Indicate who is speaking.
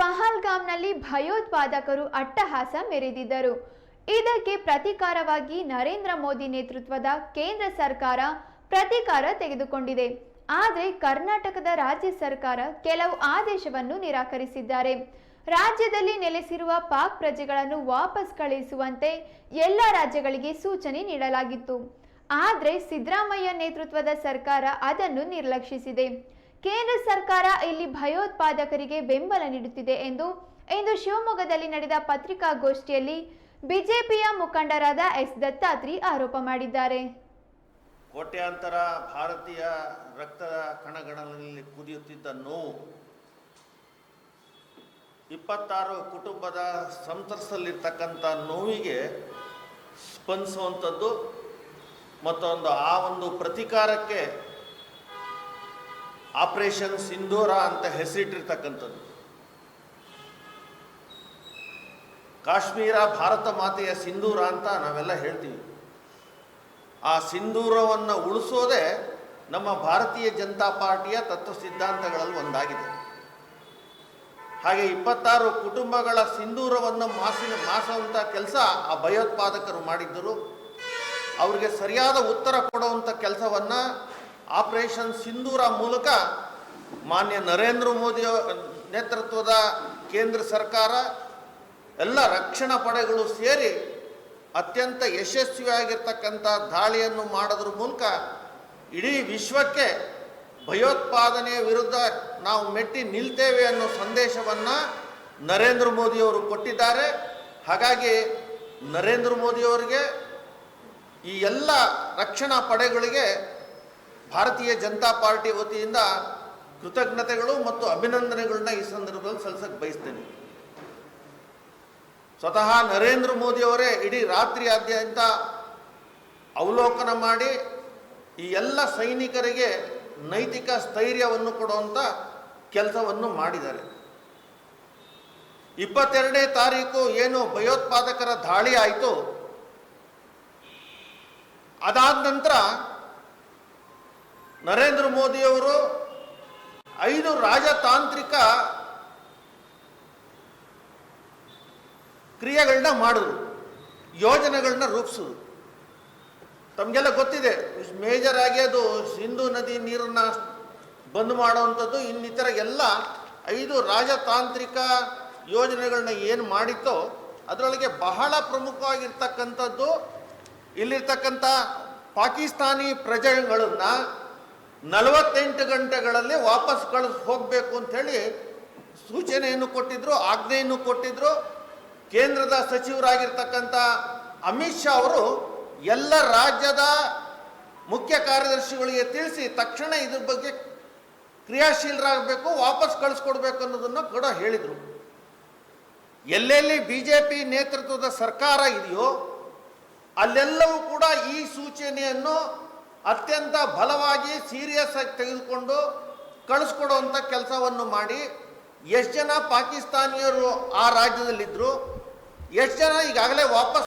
Speaker 1: ಪಹಲ್ಗಾಮ್ನಲ್ಲಿ ಭಯೋತ್ಪಾದಕರು ಅಟ್ಟಹಾಸ ಮೆರೆದಿದ್ದರು. ಇದಕ್ಕೆ ಪ್ರತೀಕಾರವಾಗಿ ನರೇಂದ್ರ ಮೋದಿ ನೇತೃತ್ವದ ಕೇಂದ್ರ ಸರ್ಕಾರ ಪ್ರತೀಕಾರ ತೆಗೆದುಕೊಂಡಿದೆ. ಆದರೆ ಕರ್ನಾಟಕದ ರಾಜ್ಯ ಸರ್ಕಾರ ಕೆಲವು ಆದೇಶವನ್ನು ನಿರಾಕರಿಸಿದ್ದಾರೆ. ರಾಜ್ಯದಲ್ಲಿ ನೆಲೆಸಿರುವ ಪಾಕ್ ಪ್ರಜೆಗಳನ್ನು ವಾಪಸ್ ಕಳುಹಿಸುವಂತೆ ಎಲ್ಲ ರಾಜ್ಯಗಳಿಗೆ ಸೂಚನೆ ನೀಡಲಾಗಿತ್ತು. ಆದರೆ ಸಿದ್ದರಾಮಯ್ಯ ನೇತೃತ್ವದ ಸರ್ಕಾರ ಅದನ್ನು ನಿರ್ಲಕ್ಷಿಸಿದೆ. ಕೇಂದ್ರ ಸರ್ಕಾರ ಇಲ್ಲಿ ಭಯೋತ್ಪಾದಕರಿಗೆ ಬೆಂಬಲ ನೀಡುತ್ತಿದೆ ಎಂದು ಇಂದು ಶಿವಮೊಗ್ಗದಲ್ಲಿ ನಡೆದ ಪತ್ರಿಕಾಗೋಷ್ಠಿಯಲ್ಲಿ ಬಿಜೆಪಿಯ ಮುಖಂಡರಾದ ಎಸ್ ದತ್ತಾತ್ರಿ ಆರೋಪ ಮಾಡಿದ್ದಾರೆ.
Speaker 2: ಕೋಟ್ಯಾಂತರ ಭಾರತೀಯ ರಕ್ತದ ಕಣಗಳಲ್ಲಿ ಕುದಿಯುತ್ತಿದ್ದ ನೋವು ಇಪ್ಪತ್ತಾರು ಕುಟುಂಬದ ಸಂತಸಲ್ಲಿರ್ತಕ್ಕಂಥ ನೋವಿಗೆ ಸ್ಪಂದಿಸುವಂಥದ್ದು ಮತ್ತೊಂದು ಆ ಒಂದು ಪ್ರತೀಕಾರಕ್ಕೆ ಆಪರೇಷನ್ ಸಿಂಧೂರ ಅಂತ ಹೆಸರಿಟ್ಟಿರ್ತಕ್ಕಂಥದ್ದು. ಕಾಶ್ಮೀರ ಭಾರತ ಮಾತೆಯ ಸಿಂಧೂರ ಅಂತ ನಾವೆಲ್ಲ ಹೇಳ್ತೀವಿ. ಆ ಸಿಂಧೂರವನ್ನು ಉಳಿಸೋದೇ ನಮ್ಮ ಭಾರತೀಯ ಜನತಾ ಪಾರ್ಟಿಯ ತತ್ವ ಸಿದ್ಧಾಂತಗಳಲ್ಲಿ ಒಂದಾಗಿದೆ. ಹಾಗೆ ಇಪ್ಪತ್ತಾರು ಕುಟುಂಬಗಳ ಸಿಂಧೂರವನ್ನು ಮಾಸಿನ ಮಾಸುವಂಥ ಕೆಲಸ ಆ ಭಯೋತ್ಪಾದಕರು ಮಾಡಿದ್ದರು. ಅವರಿಗೆ ಸರಿಯಾದ ಉತ್ತರ ಕೊಡುವಂಥ ಕೆಲಸವನ್ನು ಆಪರೇಷನ್ ಸಿಂಧೂರ ಮೂಲಕ ಮಾನ್ಯ ನರೇಂದ್ರ ಮೋದಿ ನೇತೃತ್ವದ ಕೇಂದ್ರ ಸರ್ಕಾರ ಎಲ್ಲ ರಕ್ಷಣಾ ಪಡೆಗಳು ಸೇರಿ ಅತ್ಯಂತ ಯಶಸ್ವಿಯಾಗಿರ್ತಕ್ಕಂಥ ದಾಳಿಯನ್ನು ಮಾಡೋದ್ರ ಮೂಲಕ ಇಡೀ ವಿಶ್ವಕ್ಕೆ ಭಯೋತ್ಪಾದನೆಯ ವಿರುದ್ಧ ನಾವು ಮೆಟ್ಟಿ ನಿಲ್ತೇವೆ ಅನ್ನೋ ಸಂದೇಶವನ್ನು ನರೇಂದ್ರ ಮೋದಿಯವರು ಕೊಟ್ಟಿದ್ದಾರೆ. ಹಾಗಾಗಿ ನರೇಂದ್ರ ಮೋದಿಯವರಿಗೆ ಈ ಎಲ್ಲ ರಕ್ಷಣಾ ಪಡೆಗಳಿಗೆ ಭಾರತೀಯ ಜನತಾ ಪಾರ್ಟಿ ವತಿಯಿಂದ ಕೃತಜ್ಞತೆಗಳು ಮತ್ತು ಅಭಿನಂದನೆಗಳನ್ನ ಈ ಸಂದರ್ಭದಲ್ಲಿ ಸಲ್ಲಿಸಕ್ಕೆ ಬಯಸ್ತೇನೆ. ಸ್ವತಃ ನರೇಂದ್ರ ಮೋದಿ ಅವರೇ ಇಡೀ ರಾತ್ರಿಯಾದ್ಯಂತ ಅವಲೋಕನ ಮಾಡಿ ಈ ಎಲ್ಲ ಸೈನಿಕರಿಗೆ ನೈತಿಕ ಸ್ಥೈರ್ಯವನ್ನು ಕೊಡುವಂಥ ಕೆಲಸವನ್ನು ಮಾಡಿದ್ದಾರೆ. ಇಪ್ಪತ್ತೆರಡನೇ ತಾರೀಕು ಏನು ಭಯೋತ್ಪಾದಕರ ದಾಳಿ ಆಯಿತು, ಅದಾದ ನಂತರ ನರೇಂದ್ರ ಮೋದಿಯವರು ಐದು ರಾಜತಾಂತ್ರಿಕ ಕ್ರಿಯೆಗಳನ್ನ ಮಾಡಿದ್ರು ಯೋಜನೆಗಳನ್ನ ರೂಪಿಸಿದ್ರು ತಮಗೆಲ್ಲ ಗೊತ್ತಿದೆ, ಮೇಜರ್ ಆಗಿ ಅದು ಸಿಂಧು ನದಿ ನೀರನ್ನ ಬಂದ್ ಮಾಡುವಂಥದ್ದು ಇನ್ನಿತರ ಎಲ್ಲ ಐದು ರಾಜತಾಂತ್ರಿಕ ಯೋಜನೆಗಳನ್ನ ಏನು ಮಾಡಿತ್ತೋ, ಅದರೊಳಗೆ ಬಹಳ ಪ್ರಮುಖವಾಗಿರ್ತಕ್ಕಂಥದ್ದು ಇಲ್ಲಿರ್ತಕ್ಕಂಥ ಪಾಕಿಸ್ತಾನಿ ಪ್ರಜೆಗಳನ್ನ ನಲವತ್ತೆಂಟು ಗಂಟೆಗಳಲ್ಲಿ ವಾಪಸ್ ಕಳಿಸ್, ಹೋಗಬೇಕು ಅಂಥೇಳಿ ಸೂಚನೆಯನ್ನು ಕೊಟ್ಟಿದ್ರು, ಆಜ್ಞೆಯನ್ನು ಕೊಟ್ಟಿದ್ರು. ಕೇಂದ್ರದ ಸಚಿವರಾಗಿರ್ತಕ್ಕಂಥ ಅಮಿತ್ ಶಾ ಅವರು ಎಲ್ಲ ರಾಜ್ಯದ ಮುಖ್ಯ ಕಾರ್ಯದರ್ಶಿಗಳಿಗೆ ತಿಳಿಸಿ ತಕ್ಷಣ ಇದ್ರ ಬಗ್ಗೆ ಕ್ರಿಯಾಶೀಲರಾಗಬೇಕು, ವಾಪಸ್ ಕಳಿಸ್ಕೊಡ್ಬೇಕು ಅನ್ನೋದನ್ನು ಕೂಡ ಹೇಳಿದರು. ಎಲ್ಲೆಲ್ಲಿ ಬಿ ಜೆ ಪಿ ನೇತೃತ್ವದ ಸರ್ಕಾರ ಇದೆಯೋ, ಅಲ್ಲೆಲ್ಲವೂ ಕೂಡ ಈ ಸೂಚನೆಯನ್ನು ಅತ್ಯಂತ ಬಲವಾಗಿ ಸೀರಿಯಸ್ ಆಗಿ ತೆಗೆದುಕೊಂಡು ಕಳಿಸ್ಕೊಡುವಂಥ ಕೆಲಸವನ್ನು ಮಾಡಿ ಎಷ್ಟು ಜನ ಪಾಕಿಸ್ತಾನಿಯರು ಆ ರಾಜ್ಯದಲ್ಲಿದ್ದರು ಎಷ್ಟು ಜನ ಈಗಾಗಲೇ ವಾಪಸ್